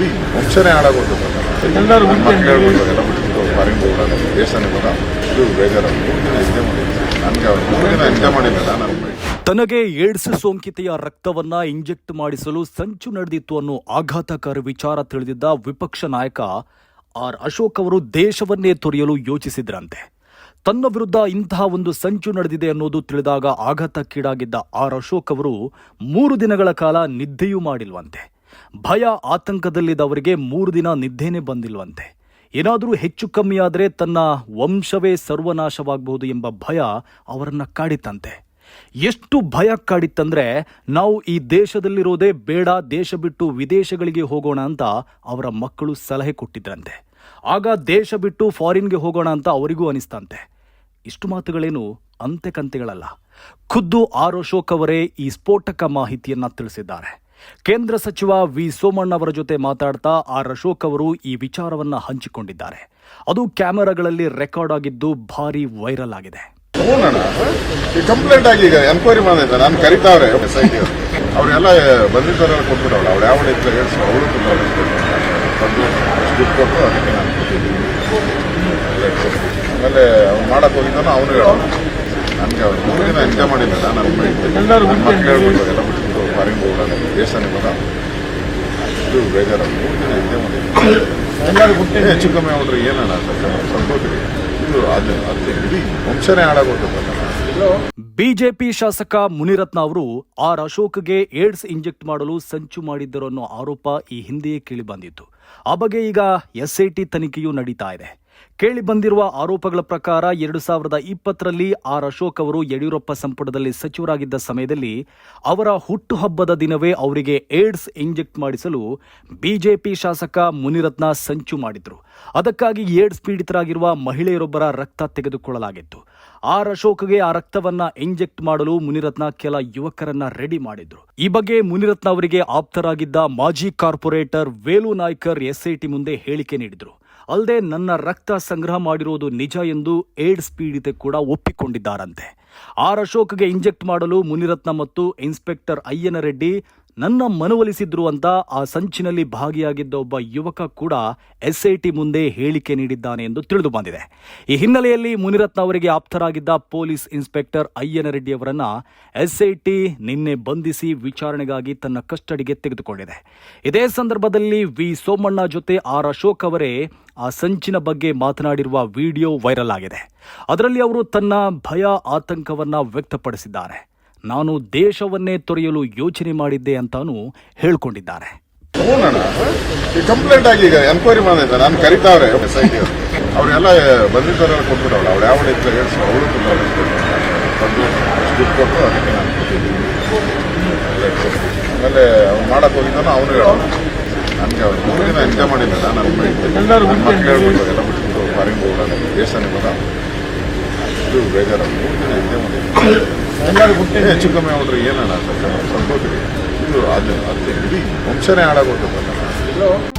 ಇಡೀ ವಂಶನೇ ಎಲ್ಲರೂ ಬಿಟ್ಟು ಹೇಳ್ಬಿಟ್ಟು ಎಲ್ಲ ಬಿಟ್ಬಿಟ್ಟು ಫಾರಿನ್ ಹೋಗೋಣ ದೇಶನೇ ಬರ ಇದು ಬೇಜಾರ. ಎಂಜಾಯ್ ಮಾಡಿದ್ದೆ ನನಗೆ ಅವ್ರು ಮೂರು ದಿನ ಎಂಜಾಯ್ ಮಾಡಿದ್ದೆ ನಾನು ತನಗೆ ಏಡ್ಸ್ ಸೋಂಕಿತೆಯ ರಕ್ತವನ್ನ ಇಂಜೆಕ್ಟ್ ಮಾಡಿಸಲು ಸಂಚು ನಡೆದಿತ್ತು ಅನ್ನೋ ಆಘಾತಕಾರಿ ವಿಚಾರ ತಿಳಿದಿದ್ದ ವಿಪಕ್ಷ ನಾಯಕ ಆರ್ ಅಶೋಕ್ ಅವರು ದೇಶವನ್ನೇ ತೊರೆಯಲು ಯೋಚಿಸಿದ್ರಂತೆ. ತನ್ನ ವಿರುದ್ಧ ಇಂತಹ ಒಂದು ಸಂಚು ನಡೆದಿದೆ ಅನ್ನೋದು ತಿಳಿದಾಗ ಆಘಾತಕ್ಕೀಡಾಗಿದ್ದ ಆರ್ ಅಶೋಕ್ ಅವರು ಮೂರು ದಿನಗಳ ಕಾಲ ನಿದ್ದೆಯೂ ಮಾಡಿಲ್ವಂತೆ. ಭಯ ಆತಂಕದಲ್ಲಿದ್ದವರಿಗೆ ಮೂರು ದಿನ ನಿದ್ದೆನೇ ಬಂದಿಲ್ವಂತೆ. ಏನಾದರೂ ಹೆಚ್ಚು ಕಮ್ಮಿ ತನ್ನ ವಂಶವೇ ಸರ್ವನಾಶವಾಗಬಹುದು ಎಂಬ ಭಯ ಅವರನ್ನ ಕಾಡಿತಂತೆ. ಎಷ್ಟು ಭಯ ಕಾಡಿತ್ತಂದ್ರೆ ನಾವು ಈ ದೇಶದಲ್ಲಿರೋದೇ ಬೇಡ, ದೇಶ ಬಿಟ್ಟು ವಿದೇಶಗಳಿಗೆ ಹೋಗೋಣ ಅಂತ ಅವರ ಮಕ್ಕಳು ಸಲಹೆ ಕೊಟ್ಟಿದ್ರಂತೆ. ಆಗ ದೇಶ ಬಿಟ್ಟು ಫಾರಿನ್ಗೆ ಹೋಗೋಣ ಅಂತ ಅವರಿಗೂ ಅನಿಸ್ತಂತೆ. ಇಷ್ಟು ಮಾತುಗಳೇನು ಅಂತೆ ಕಂತೆಗಳಲ್ಲ. ಖುದ್ದು ಆರ್ ಅಶೋಕ್ ಅವರೇ ಈ ಸ್ಫೋಟಕ ಮಾಹಿತಿಯನ್ನ ತಿಳಿಸಿದ್ದಾರೆ. ಕೇಂದ್ರ ಸಚಿವ ವಿ ಸೋಮಣ್ಣ ಅವರ ಜೊತೆ ಮಾತಾಡ್ತಾ ಆರ್ ಅಶೋಕ್ ಅವರು ಈ ವಿಚಾರವನ್ನ ಹಂಚಿಕೊಂಡಿದ್ದಾರೆ. ಅದು ಕ್ಯಾಮೆರಾಗಳಲ್ಲಿ ರೆಕಾರ್ಡ್ ಆಗಿದ್ದು ಭಾರಿ ವೈರಲ್ ಆಗಿದೆ. ಕಂಪ್ಲೇಂಟ್ ಆಗಿ ಈಗ ಎನ್ಕ್ವೈರಿ ಮಾಡಿದ್ರೆ ನಾನು ಕರಿತಾವ್ರೆ ಎಸ್ ಐ ಟಿ ಅವರೆಲ್ಲ ಬಂದಿದ್ದವರೆಲ್ಲ ಕೊಟ್ಬಿಟ್ಟವಳು ಅವ್ಳು ಯಾವ ಇತ್ತು ಹೇಳ್ಸಿ ಅವಳು ಬಂದು ದುಡ್ಡು ಕೊಟ್ಟು ಅದಕ್ಕೆ ನಾನು ಕೊಟ್ಟಿದ್ದೀನಿ. ಆಮೇಲೆ ಅವ್ನು ಮಾಡಕ್ ಹೋಗಿದ್ದಾನೋ ಅವನು ಹೇಳೋ ನನಗೆ ಅವ್ರು ಮೂರು ದಿನ ಎಂಜಾಯ್ ಮಾಡಿಲ್ಲ ನಾನು ಮಕ್ಳು ಹೇಳ್ಬಿಟ್ಟು ಎಲ್ಲ ಬಿಟ್ಬಿಟ್ಟು ಫಾರಿನ್ ಹೋಗೋಣ ದೇಶನೇ ಬರ ಇದು. ಬೇಜಾರ ಮೂರು ದಿನ ಎಂಜಾಯ್ ಮಾಡಿದ್ದೆ ಎಲ್ಲರೂ ಬಿಟ್ಟು ಹೆಚ್ಚು ಕಮ್ಮಿ ಅವ್ರು ಏನಣ್ಣ ಸ್ವಲ್ಪ ಇದು ಅದು ಅದು ಇಡೀ ವಂಶನೇ ಹಾಳಾಗೋಗ್ತದಲ್ಲ ಬಿಜೆಪಿ ಶಾಸಕ ಮುನಿರತ್ನ ಅವರು ಆರ್ ಅಶೋಕ್ಗೆ ಏಡ್ಸ್ ಇಂಜೆಕ್ಟ್ ಮಾಡಲು ಸಂಚು ಮಾಡಿದ್ದರು ಅನ್ನೋ ಆರೋಪ ಈ ಹಿಂದೆಯೇ ಕೇಳಿ ಬಂದಿತ್ತು. ಆ ಬಗ್ಗೆ ಈಗ ಎಸ್ಐಟಿ ತನಿಖೆಯೂ ನಡೀತಾ ಇದೆ. ಕೇಳಿ ಬಂದಿರುವ ಆರೋಪಗಳ ಪ್ರಕಾರ ಎರಡು ಸಾವಿರದ ಇಪ್ಪತ್ತರಲ್ಲಿ ಆರ್ ಅಶೋಕ್ ಅವರು ಯಡಿಯೂರಪ್ಪ ಸಂಪುಟದಲ್ಲಿ ಸಚಿವರಾಗಿದ್ದ ಸಮಯದಲ್ಲಿ ಅವರ ಹುಟ್ಟುಹಬ್ಬದ ದಿನವೇ ಅವರಿಗೆ ಏಡ್ಸ್ ಇಂಜೆಕ್ಟ್ ಮಾಡಿಸಲು ಬಿಜೆಪಿ ಶಾಸಕ ಮುನಿರತ್ನ ಸಂಚು ಮಾಡಿದ್ರು. ಅದಕ್ಕಾಗಿ ಏಡ್ಸ್ ಪೀಡಿತರಾಗಿರುವ ಮಹಿಳೆಯರೊಬ್ಬರ ರಕ್ತ ತೆಗೆದುಕೊಳ್ಳಲಾಗಿತ್ತು. ಆರ್ ಅಶೋಕ್ಗೆ ಆ ರಕ್ತವನ್ನ ಇಂಜೆಕ್ಟ್ ಮಾಡಲು ಮುನಿರತ್ನ ಕೆಲ ಯುವಕರನ್ನ ರೆಡಿ ಮಾಡಿದ್ರು. ಈ ಬಗ್ಗೆ ಮುನಿರತ್ನ ಅವರಿಗೆ ಆಪ್ತರಾಗಿದ್ದ ಮಾಜಿ ಕಾರ್ಪೊರೇಟರ್ ವೇಲು ನಾಯ್ಕರ್ ಎಸ್ಐಟಿ ಮುಂದೆ ಹೇಳಿಕೆ ನೀಡಿದ್ರು. ಅಲ್ಲದೆ ನನ್ನ ರಕ್ತ ಸಂಗ್ರಹ ಮಾಡಿರುವುದು ನಿಜ ಎಂದು ಏಡ್ಸ್ ಪೀಡಿತೆ ಕೂಡ ಒಪ್ಪಿಕೊಂಡಿದ್ದಾರಂತೆ. ಆರ್ ಅಶೋಕ್ಗೆ ಇಂಜೆಕ್ಟ್ ಮಾಡಲು ಮುನಿರತ್ನ ಮತ್ತು ಇನ್ಸ್ಪೆಕ್ಟರ್ ಅಯ್ಯನ ರೆಡ್ಡಿ ನನ್ನ ಮನವೊಲಿಸಿದ್ರು ಅಂತ ಆ ಸಂಚಿನಲ್ಲಿ ಭಾಗಿಯಾಗಿದ್ದ ಒಬ್ಬ ಯುವಕ ಕೂಡ ಎಸ್ಐಟಿ ಮುಂದೆ ಹೇಳಿಕೆ ನೀಡಿದ್ದಾನೆ ಎಂದು ತಿಳಿದು ಬಂದಿದೆ. ಈ ಹಿನ್ನೆಲೆಯಲ್ಲಿ ಮುನಿರತ್ನ ಅವರಿಗೆ ಆಪ್ತರಾಗಿದ್ದ ಪೊಲೀಸ್ ಇನ್ಸ್ಪೆಕ್ಟರ್ ಅಯ್ಯನ ರೆಡ್ಡಿ ಅವರನ್ನ ಟಿ ನಿನ್ನೆ ಬಂಧಿಸಿ ವಿಚಾರಣೆಗಾಗಿ ತನ್ನ ಕಸ್ಟಡಿಗೆ ತೆಗೆದುಕೊಂಡಿದೆ. ಇದೇ ಸಂದರ್ಭದಲ್ಲಿ ವಿ ಸೋಮಣ್ಣ ಜೊತೆ ಆರ್ ಅಶೋಕ್ ಅವರೇ ಆ ಸಂಚಿನ ಬಗ್ಗೆ ಮಾತನಾಡಿರುವ ವಿಡಿಯೋ ವೈರಲ್ ಆಗಿದೆ. ಅದರಲ್ಲಿ ಅವರು ತನ್ನ ಭಯ ಆತಂಕವನ್ನ ವ್ಯಕ್ತಪಡಿಸಿದ್ದಾರೆ. ನಾನು ದೇಶವನ್ನೇ ತೊರೆಯಲು ಯೋಚನೆ ಮಾಡಿದ್ದೆ ಅಂತಾನೂ ಹೇಳ್ಕೊಂಡಿದ್ದಾರೆ. ಕಂಪ್ಲೇಂಟ್ ಆಗಿ ಈಗ ಎನ್ಕ್ವೈರಿ ಮಾಡಿದ್ರೆ ನಾನು ಕರಿತಾವ್ರೆ ಎಸ್ ಐ ಟಿ ಅವರೆಲ್ಲ ಬಂದಿದ್ದಾರೆ ಕೊಟ್ಬಿಟ್ಟವಳು ಅವ್ರು ಯಾವ ಇತ್ತು ಹೇಳ್ಸಿ ಅವಳು ಬಂದು ದುಡ್ಡು ಕೊಟ್ಟು ಅದಕ್ಕೆ ನಾನು ಕೊಟ್ಟಿದ್ದೀನಿ. ಆಮೇಲೆ ಅವ್ನು ಮಾಡಕ್ ಹೋಗಿದ್ದಾನೋ ಅವನು ನನಗೆ ಅವ್ರು ಮೂರು ದಿನ ಎಂಜಾಯ್ ಮಾಡಿದ್ದೆ ನಾನು ಎಲ್ಲರೂ ಹೇಳ್ಬಿಟ್ಟು ಎಲ್ಲ ಬಿಟ್ಬಿಟ್ಟು ಫಾರಿನ್ ಹೋಗೋಣ ದೇಶನೇ ಬರ ಇದು ಬೇಜಾರ ಮೂರು ದಿನ ಎಂಜಾಯ್ ಹೆಚ್ಚು ಕಮ್ಮಿ ಅವ್ರು ಏನಣ್ಣ ಸ್ವಲ್ಪ ಇದು ಅದು ಅದು ಇಡೀ ವಂಶನೇ ಹಾಳಾಗೋಗ್ತದಲ್ಲ